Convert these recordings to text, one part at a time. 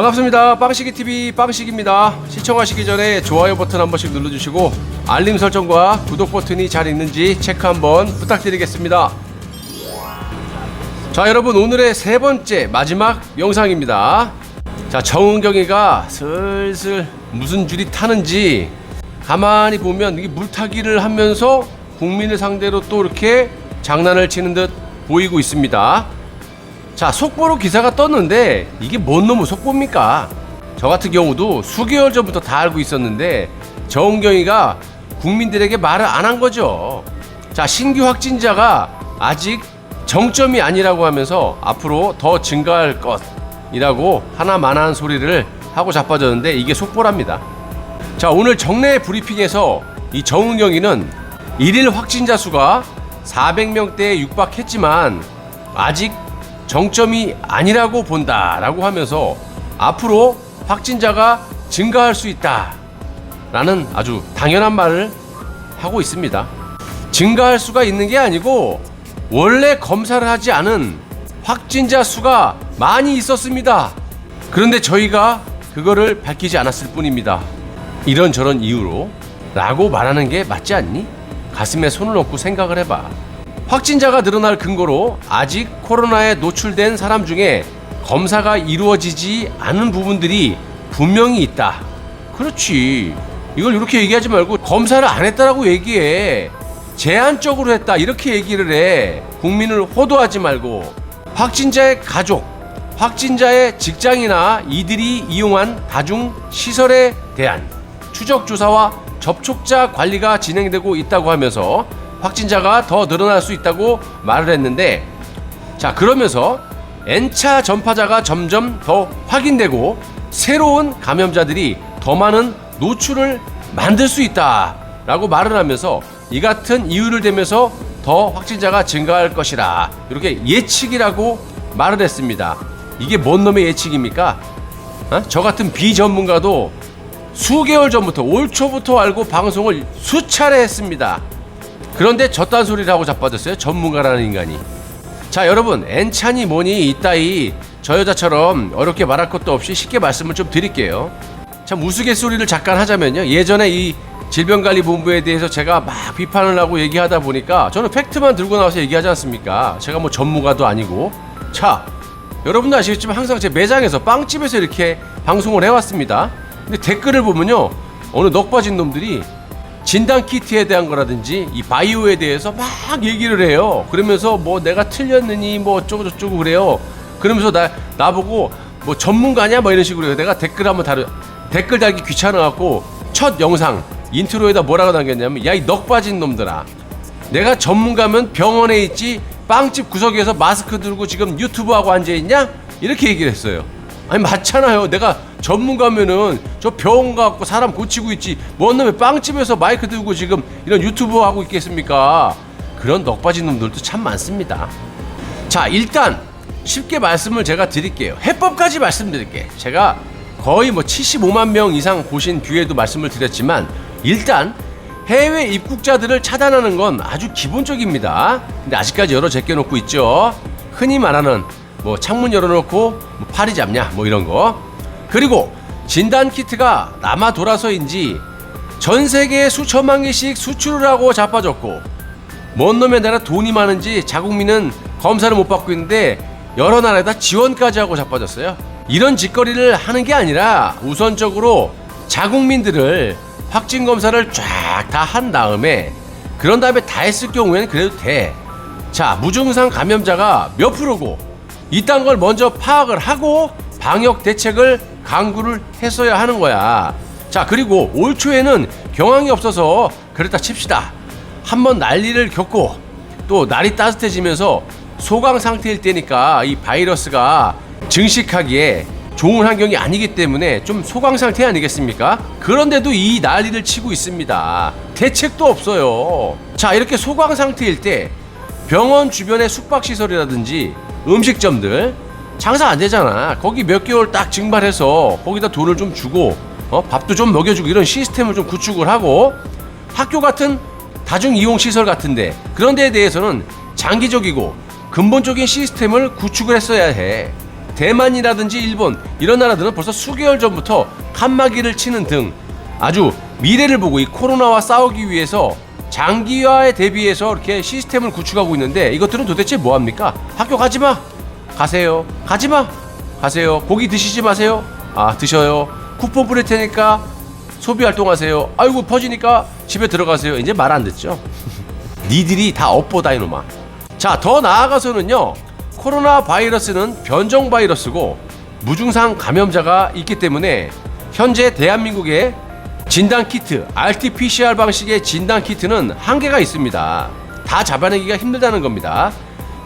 반갑습니다. 빵식이 TV 빵식입니다. 시청하시기 전에 좋아요 버튼 한 번씩 눌러주시고 알림 설정과 구독 버튼이 잘 있는지 체크 한번 부탁드리겠습니다. 자 여러분 오늘의 세 번째 마지막 영상입니다. 자 정은경이가 슬슬 무슨 줄이 타는지 가만히 보면 이게 물타기를 하면서 국민을 상대로 또 이렇게 장난을 치는 듯 보이고 있습니다. 자 속보로 기사가 떴는데 이게 뭔 놈의 속보입니까? 저 같은 경우도 수개월 전부터 다 알고 있었는데 정경이가 국민들에게 말을 안 한 거죠. 자 신규 확진자가 아직 정점이 아니라고 하면서 앞으로 더 증가할 것이라고 하나만한 소리를 하고 자빠졌는데 이게 속보랍니다. 자 오늘 정례 브리핑에서 이 정은경이는 일일 확진자 수가 400명대에 육박했지만 아직 정점이 아니라고 본다라고 하면서 앞으로 확진자가 증가할 수 있다라는 아주 당연한 말을 하고 있습니다. 증가할 수가 있는 게 아니고 원래 검사를 하지 않은 확진자 수가 많이 있었습니다. 그런데 저희가 그거를 밝히지 않았을 뿐입니다. 이런저런 이유로 라고 말하는 게 맞지 않니? 가슴에 손을 얹고 생각을 해봐. 확진자가 늘어날 근거로 아직 코로나에 노출된 사람 중에 검사가 이루어지지 않은 부분들이 분명히 있다. 그렇지. 이걸 이렇게 얘기하지 말고 검사를 안 했다라고 얘기해. 제한적으로 했다. 이렇게 얘기를 해. 국민을 호도하지 말고 확진자의 가족, 확진자의 직장이나 이들이 이용한 다중 시설에 대한 추적 조사와 접촉자 관리가 진행되고 있다고 하면서 확진자가 더 늘어날 수 있다고 말을 했는데 자 그러면서 N차 전파자가 점점 더 확인되고 새로운 감염자들이 더 많은 노출을 만들 수 있다라고 말을 하면서 이 같은 이유를 대면서 더 확진자가 증가할 것이라 이렇게 예측이라고 말을 했습니다. 이게 뭔 놈의 예측입니까? 어? 저 같은 비전문가도 수개월 전부터 올 초부터 알고 방송을 수차례 했습니다. 그런데 저딴 소리를 하고 자빠졌어요. 전문가라는 인간이. 자, 여러분, 엔찬이 뭐니 이따이 저 여자처럼 어렵게 말할 것도 없이 쉽게 말씀을 좀 드릴게요. 참 우스갯소리를 잠깐 하자면요. 예전에 이 질병관리본부에 대해서 제가 막 비판을 하고 얘기하다 보니까 저는 팩트만 들고 나와서 얘기하지 않습니까? 제가 뭐 전문가도 아니고. 자, 여러분도 아시겠지만 항상 제 매장에서 빵집에서 이렇게 방송을 해왔습니다. 근데 댓글을 보면요. 어느 넉빠진 놈들이 진단 키트에 대한 거라든지 이 바이오에 대해서 막 얘기를 해요. 그러면서 뭐 내가 틀렸느니 뭐 어쩌고 저쩌고 그래요. 그러면서 나 나보고 뭐 전문가냐 뭐 이런 식으로 해요. 내가 댓글 한번 다루 댓글 달기 귀찮아 갖고 첫 영상 인트로에다 뭐라고 남겼냐면 야이 넉빠진 놈들아. 내가 전문가면 병원에 있지 빵집 구석에서 마스크 들고 지금 유튜브 하고 앉아 있냐? 이렇게 얘기를 했어요. 아니 맞잖아요. 내가 전문가면은 저 병원 가고 사람 고치고 있지. 뭔 놈의 빵집에서 마이크 들고 지금 이런 유튜브 하고 있겠습니까? 그런 넉빠진 놈들도 참 많습니다. 자 일단 쉽게 말씀을 제가 드릴게요. 해법까지 말씀드릴게. 제가 거의 뭐 75만 명 이상 보신 뒤에도 말씀을 드렸지만 일단 해외 입국자들을 차단하는 건 아주 기본적입니다. 근데 아직까지 열어 제껴놓고 있죠. 흔히 말하는 뭐 창문 열어놓고 뭐 파리 잡냐 뭐 이런 거. 그리고 진단 키트가 남아 돌아서인지 전 세계에 수천만 개씩 수출을 하고 자빠졌고 뭔 놈의 나라 돈이 많은지 자국민은 검사를 못 받고 있는데 여러 나라에다 지원까지 하고 자빠졌어요. 이런 짓거리를 하는 게 아니라 우선적으로 자국민들을 확진 검사를 쫙 다 한 다음에 그런 다음에 다 했을 경우에는 그래도 돼. 자, 무증상 감염자가 몇 프로고 이딴 걸 먼저 파악을 하고 방역 대책을 강구를 했어야 하는 거야. 자, 그리고 올 초에는 경황이 없어서 그랬다 칩시다. 한번 난리를 겪고 또 날이 따뜻해지면서 소강 상태일 때니까 이 바이러스가 증식하기에 좋은 환경이 아니기 때문에 좀 소강 상태 아니겠습니까? 그런데도 이 난리를 치고 있습니다. 대책도 없어요. 자, 이렇게 소강 상태일 때 병원 주변의 숙박시설이라든지 음식점들 장사 안 되잖아. 거기 몇 개월 딱 증발해서 거기다 돈을 좀 주고 어? 밥도 좀 먹여주고 이런 시스템을 좀 구축을 하고 학교 같은 다중 이용 시설 같은데 그런 데에 대해서는 장기적이고 근본적인 시스템을 구축을 했어야 해. 대만이라든지 일본 이런 나라들은 벌써 수개월 전부터 칸막이를 치는 등 아주 미래를 보고 이 코로나와 싸우기 위해서 장기화에 대비해서 이렇게 시스템을 구축하고 있는데 이것들은 도대체 뭐 합니까? 학교 가지 마. 가세요. 가지 마. 가세요. 고기 드시지 마세요. 아, 드셔요. 쿠폰 뿌릴 테니까 소비 활동하세요. 아이고 퍼지니까 집에 들어가세요. 이제 말 안 듣죠. 니들이 다 업보다 이놈아. 자, 더 나아가서는요. 코로나 바이러스는 변종 바이러스고 무증상 감염자가 있기 때문에 현재 대한민국의 진단 키트, RT-PCR 방식의 진단 키트는 한계가 있습니다. 다 잡아내기가 힘들다는 겁니다.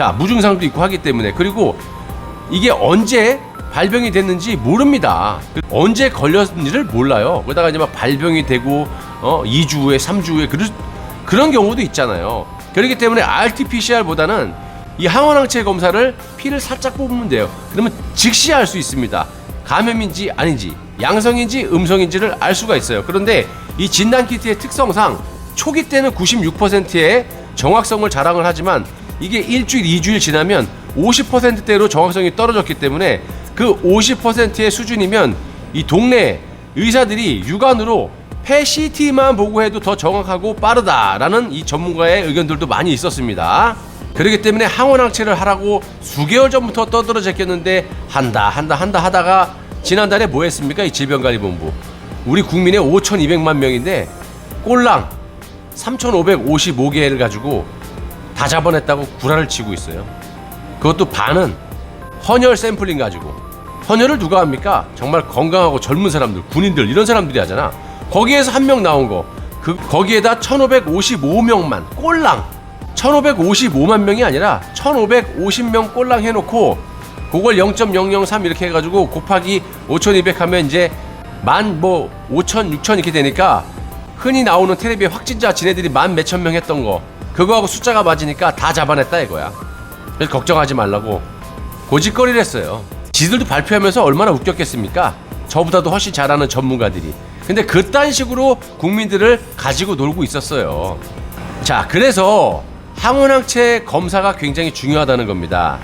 자, 무증상도 있고 하기 때문에 그리고 이게 언제 발병이 됐는지 모릅니다. 언제 걸렸는지를 몰라요. 그러다가 이제 막 발병이 되고 어 2주 후에 3주 후에 그런 그런 경우도 있잖아요. 그렇기 때문에 RT-PCR보다는 이 항원항체 검사를 피를 살짝 뽑으면 돼요. 그러면 즉시 알 수 있습니다. 감염인지 아닌지, 양성인지 음성인지를 알 수가 있어요. 그런데 이 진단 키트의 특성상 초기 때는 96%의 정확성을 자랑을 하지만 이게 일주일, 이주일 지나면 50%대로 정확성이 떨어졌기 때문에 그 50%의 수준이면 이 동네 의사들이 육안으로 폐CT만 보고 해도 더 정확하고 빠르다라는 이 전문가의 의견들도 많이 있었습니다. 그렇기 때문에 항원항체를 하라고 수개월 전부터 떠들어졌겠는데 한다 한다 한다 하다가 지난달에 뭐 했습니까? 이 질병관리본부 우리 국민의 5,200만 명인데 꼴랑 3,555개를 가지고 다 잡아냈다고 구라를 치고 있어요. 그것도 반은 헌혈 샘플링 가지고 헌혈을 누가 합니까? 정말 건강하고 젊은 사람들, 군인들 이런 사람들이 하잖아. 거기에서 한 명 나온 거. 그 거기에다 1,555명만 꼴랑 1,555만 명이 아니라 1,550명 꼴랑 해 놓고 그걸 0.003 이렇게 해 가지고 곱하기 5,200 하면 이제 만 뭐 5,000, 6,000 이렇게 되니까 흔히 나오는 텔레비에 확진자 지네들이 만 몇천 명 했던 거 그거하고 숫자가 맞으니까 다 잡아냈다 이거야. 그래서 걱정하지 말라고 고짓거리를 했어요. 지들도 발표하면서 얼마나 웃겼겠습니까? 저보다도 훨씬 잘하는 전문가들이. 근데 그딴 식으로 국민들을 가지고 놀고 있었어요. 자, 그래서 항원항체 검사가 굉장히 중요하다는 겁니다.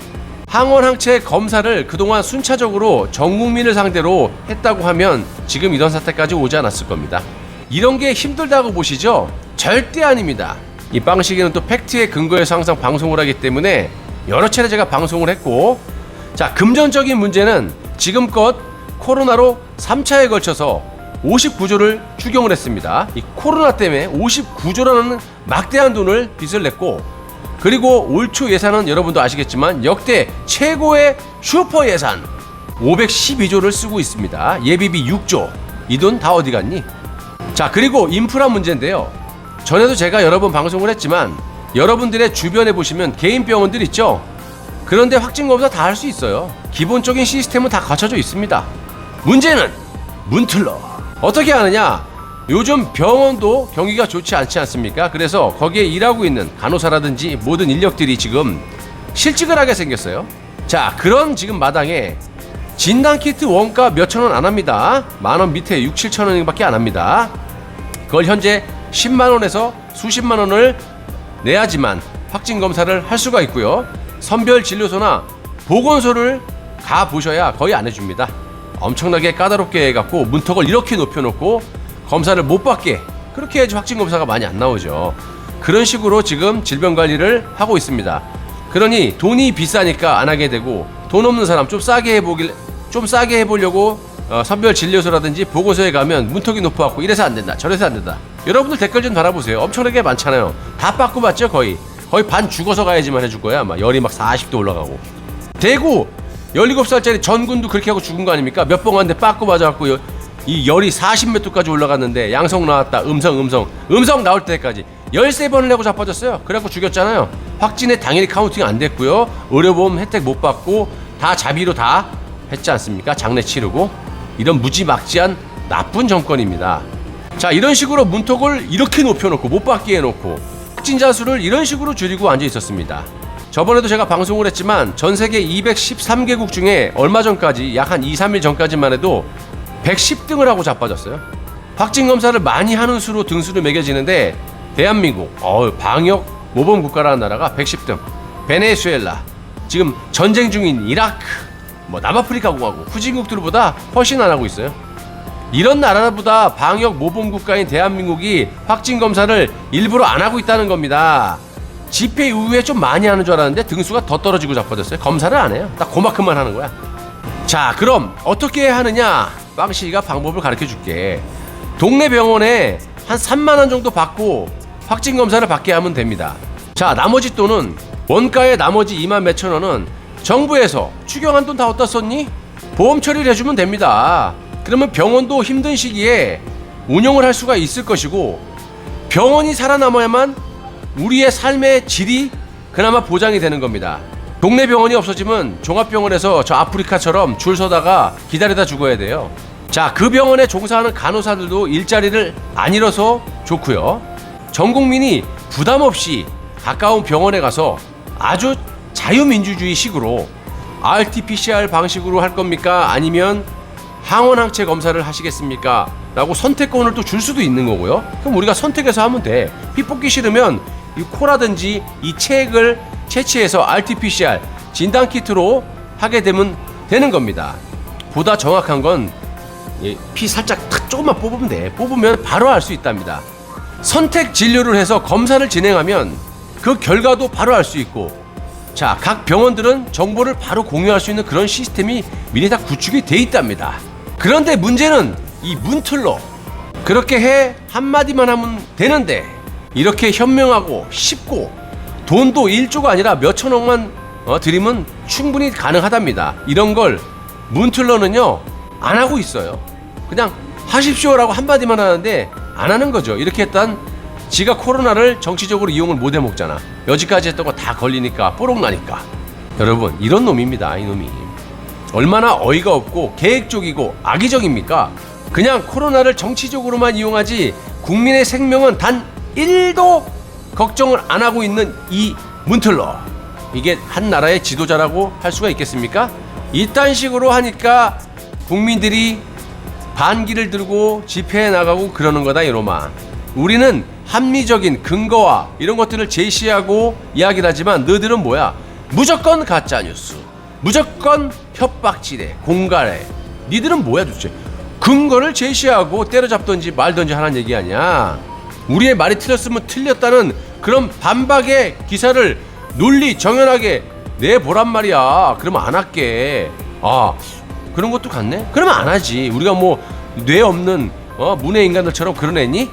항원항체 검사를 그동안 순차적으로 전 국민을 상대로 했다고 하면 지금 이런 사태까지 오지 않았을 겁니다. 이런 게 힘들다고 보시죠? 절대 아닙니다. 이 빵식이는 또 팩트에 근거해서 항상 방송을 하기 때문에 여러 차례 제가 방송을 했고 자 금전적인 문제는 지금껏 코로나로 3차에 걸쳐서 59조를 추경을 했습니다. 이 코로나 때문에 59조라는 막대한 돈을 빚을 냈고 그리고 올 초 예산은 여러분도 아시겠지만 역대 최고의 슈퍼 예산 512조를 쓰고 있습니다. 예비비 6조. 이 돈 다 어디 갔니? 자, 그리고 인프라 문제인데요. 전에도 제가 여러 번 방송을 했지만 여러분들의 주변에 보시면 개인 병원들 있죠? 그런데 확진 검사 다 할 수 있어요. 기본적인 시스템은 다 갖춰져 있습니다. 문제는 문틀러. 어떻게 하느냐? 요즘 병원도 경기가 좋지 않지 않습니까? 그래서 거기에 일하고 있는 간호사라든지 모든 인력들이 지금 실직을 하게 생겼어요. 자, 그런 지금 마당에 진단키트 원가 몇천 원 안 합니다. 만 원 밑에 6, 7천 원밖에 안 합니다. 그걸 현재 10만 원에서 수십만 원을 내야지만 확진 검사를 할 수가 있고요. 선별 진료소나 보건소를 가 보셔야 거의 안 해줍니다. 엄청나게 까다롭게 해갖고 문턱을 이렇게 높여놓고 검사를 못 받게 그렇게 해야지 확진 검사가 많이 안 나오죠. 그런 식으로 지금 질병 관리를 하고 있습니다. 그러니 돈이 비싸니까 안 하게 되고 돈 없는 사람 좀 싸게 해보길 좀 싸게 해보려고 어, 선별 진료소라든지 보건소에 가면 문턱이 높아갖고 이래서 안 된다 저래서 안 된다 여러분들 댓글 좀 달아보세요. 엄청나게 많잖아요. 다 빠꾸 맞죠 거의? 거의 반 죽어서 가야지만 해줄 거야 막 열이 막 40도 올라가고. 대구! 17살짜리 전군도 그렇게 하고 죽은 거 아닙니까? 몇 번 갔는데 빠꾸 맞아갖고 여- 이 열이 40몇 도까지 올라갔는데 양성 나왔다. 음성 음성. 음성 나올 때까지. 13번을 내고 자빠졌어요. 그래갖고 죽였잖아요. 확진에 당연히 카운팅 안 됐고요. 의료보험 혜택 못 받고 다 자비로 다 했지 않습니까? 장례 치르고. 이런 무지막지한 나쁜 정권입니다 자 이런 식으로 문턱을 이렇게 높여놓고 못 받게 해놓고 확진자 수를 이런 식으로 줄이고 앉아 있었습니다 저번에도 제가 방송을 했지만 전 세계 213개국 중에 얼마 전까지 약 한 2, 3일 전까지만 해도 110등을 하고 자빠졌어요. 확진 검사를 많이 하는 수로 등수를 매겨지는데 대한민국 어, 방역 모범 국가라는 나라가 110등. 베네수엘라 지금 전쟁 중인 이라크 뭐 남아프리카 공화국, 후진국들보다 훨씬 안 하고 있어요. 이런 나라보다 방역 모범 국가인 대한민국이 확진 검사를 일부러 안 하고 있다는 겁니다. 집회 이후에 좀 많이 하는 줄 알았는데 등수가 더 떨어지고 자빠졌어요. 검사를 안 해요. 딱 그만큼만 하는 거야. 자, 그럼 어떻게 하느냐? 빵씨가 방법을 가르쳐 줄게. 동네 병원에 한 3만 원 정도 받고 확진 검사를 받게 하면 됩니다. 자, 나머지 돈은 원가의 나머지 2만 몇천 원은 정부에서 추경한 돈 다 어디다 썼니? 보험 처리를 해주면 됩니다. 그러면 병원도 힘든 시기에 운영을 할 수가 있을 것이고 병원이 살아남아야만 우리의 삶의 질이 그나마 보장이 되는 겁니다. 동네 병원이 없어지면 종합병원에서 저 아프리카처럼 줄 서다가 기다리다 죽어야 돼요. 자, 그 병원에 종사하는 간호사들도 일자리를 안 잃어서 좋고요. 전 국민이 부담 없이 가까운 병원에 가서 아주 자유민주주의 식으로 RT-PCR 방식으로 할 겁니까? 아니면 항원 항체 검사를 하시겠습니까? 라고 선택권을 또 줄 수도 있는 거고요. 그럼 우리가 선택해서 하면 돼. 피 뽑기 싫으면 이 코라든지 이 책을 채취해서 RT-PCR 진단 키트로 하게 되면 되는 겁니다. 보다 정확한 건 피 살짝 탁 조금만 뽑으면 돼. 뽑으면 바로 알 수 있답니다. 선택 진료를 해서 검사를 진행하면 그 결과도 바로 알 수 있고 자, 각 병원들은 정보를 바로 공유할 수 있는 그런 시스템이 미리 다 구축이 돼 있답니다. 그런데 문제는 이 문틀로 그렇게 해 한마디만 하면 되는데 이렇게 현명하고 쉽고 돈도 1조가 아니라 몇천억만 어, 드리면 충분히 가능하답니다. 이런 걸 문틀러는요 안 하고 있어요. 그냥 하십시오라고 한마디만 하는데 안 하는 거죠. 이렇게 했단 지가 코로나를 정치적으로 이용을 못 해먹잖아. 여지까지 했던 거 다 걸리니까 뽀록 나니까. 여러분 이런 놈입니다. 이 놈이 얼마나 어이가 없고 계획적이고 악의적입니까? 그냥 코로나를 정치적으로만 이용하지 국민의 생명은 단 1도 걱정을 안 하고 있는 이 문틀러 이게 한 나라의 지도자라고 할 수가 있겠습니까? 이딴 식으로 하니까 국민들이 반기를 들고 집회에 나가고 그러는 거다 이놈아 우리는 합리적인 근거와 이런 것들을 제시하고 이야기를 하지만 너희들은 뭐야 무조건 가짜 뉴스 무조건 협박지대 공갈해 니들은 뭐야 도대체? 근거를 제시하고 때려잡던지 말던지 하는 얘기 아니야. 우리의 말이 틀렸으면 틀렸다는 그런 반박의 기사를 논리 정연하게 내보란 말이야. 그러면 안 할게. 아 그런 것도 같네? 그러면 안 하지. 우리가 뭐 뇌 없는 어, 문외 인간들처럼 그런 애니?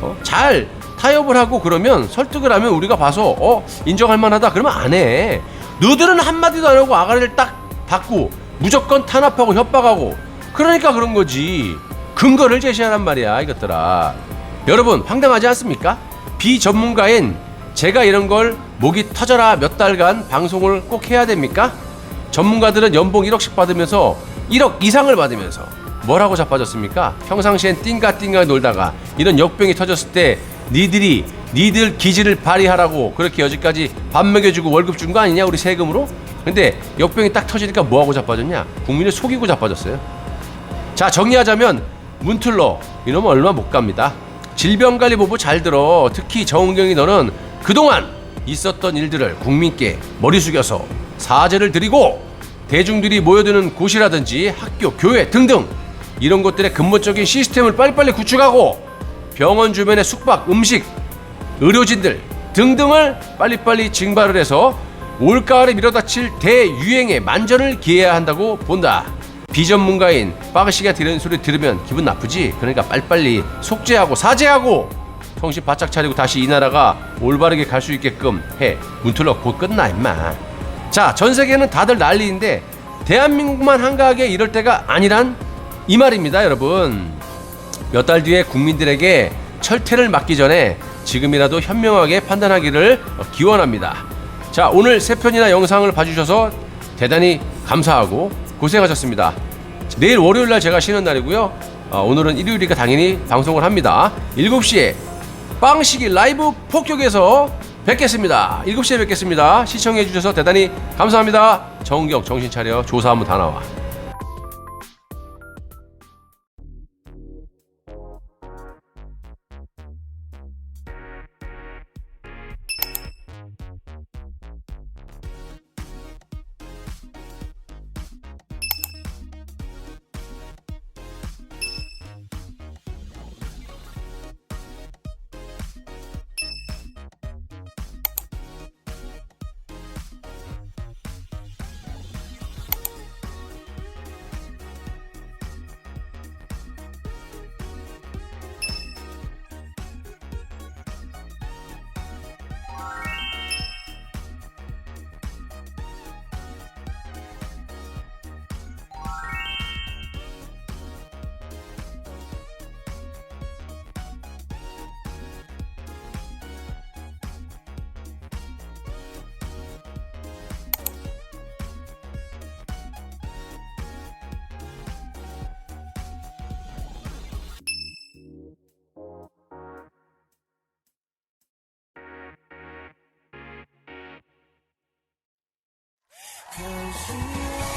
어? 잘 타협을 하고 그러면 설득을 하면 우리가 봐서 어 인정할 만하다. 그러면 안 해. 너들은 한마디도 안 하고 아가리를 딱 받고 무조건 탄압하고 협박하고 그러니까 그런 거지. 근거를 제시하란 말이야 이것들아. 여러분 황당하지 않습니까? 비전문가인 제가 이런 걸 목이 터져라 몇 달간 방송을 꼭 해야 됩니까? 전문가들은 연봉 1억씩 받으면서 1억 이상을 받으면서 뭐라고 자빠졌습니까? 평상시엔 띵가띵가 놀다가 이런 역병이 터졌을 때 니들이 니들 기질을 발휘하라고 그렇게 여지까지 밥 먹여주고 월급 준 거 아니냐 우리 세금으로? 근데 역병이 딱 터지니까 뭐하고 자빠졌냐? 국민을 속이고 자빠졌어요. 자 정리하자면 문틀러 이놈은 얼마 못 갑니다. 질병관리본부 잘 들어 특히 정은경이 너는 그동안 있었던 일들을 국민께 머리 숙여서 사죄를 드리고 대중들이 모여드는 곳이라든지 학교, 교회 등등 이런 것들의 근본적인 시스템을 빨리빨리 구축하고 병원 주변의 숙박, 음식, 의료진들 등등을 빨리빨리 증발을 해서 올가을에 밀어닥칠 대유행에 만전을 기해야 한다고 본다. 비전문가인 빠그씨가 들은 소리 들으면 기분 나쁘지? 그러니까 빨리빨리 속죄하고 사죄하고 정신 바짝 차리고 다시 이 나라가 올바르게 갈 수 있게끔 해. 문틀러 곧 끝나 임마. 자, 전 세계는 다들 난리인데 대한민국만 한가하게 이럴 때가 아니란 이 말입니다, 여러분. 몇 달 뒤에 국민들에게 철퇴를 맞기 전에 지금이라도 현명하게 판단하기를 기원합니다. 자, 오늘 세 편이나 영상을 봐주셔서 대단히 감사하고 고생하셨습니다. 내일 월요일 날 제가 쉬는 날이고요. 어, 오늘은 일요일이니까 당연히 방송을 합니다. 7시에 빵식이 라이브 폭격에서 뵙겠습니다. 7시에 뵙겠습니다. 시청해주셔서 대단히 감사합니다. 정경 정신 차려 조사하면 다 나와. 需要。